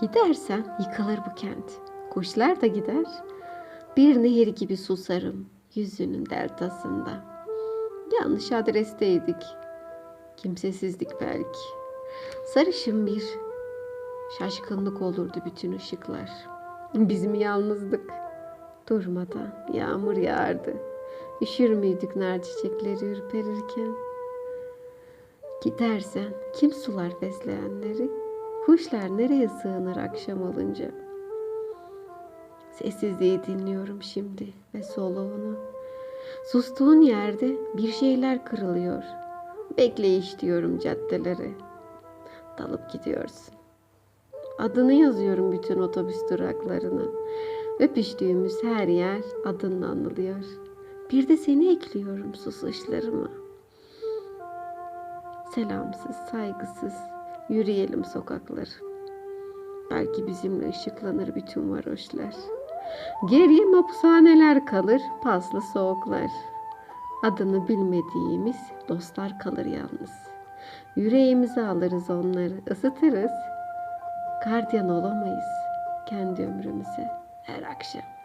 Gidersen yıkılır bu kent. Kuşlar da gider. Bir nehir gibi susarım yüzünün deltasında. Yanlış adresteydik. Kimsesizlik belki. Sarışın bir şaşkınlık olurdu bütün ışıklar. Bizim yalnızlık. Durmadan yağmur yağardı. Üşür müydük nar çiçekleri ürperirken? Gidersen kim sular besleyenleri? Kuşlar nereye sığınır akşam olunca? Sessizliği dinliyorum şimdi ve soluğunu. Sustuğun yerde bir şeyler kırılıyor. Bekleyiş diyorum caddelere. Dalıp gidiyorsun. Adını yazıyorum bütün otobüs duraklarına. Öpüştüğümüz her yer adınla anılıyor. Bir de seni ekliyorum susuşlarıma. Selamsız, saygısız yürüyelim sokakları. Belki bizimle ışıklanır bütün varoşlar. Geriye mapushaneler kalır, paslı soğuklar. Adını bilmediğimiz dostlar kalır yalnız. Yüreğimize alırız onları, ısıtırız. Gardiyan olamayız kendi ömrümüze her akşam.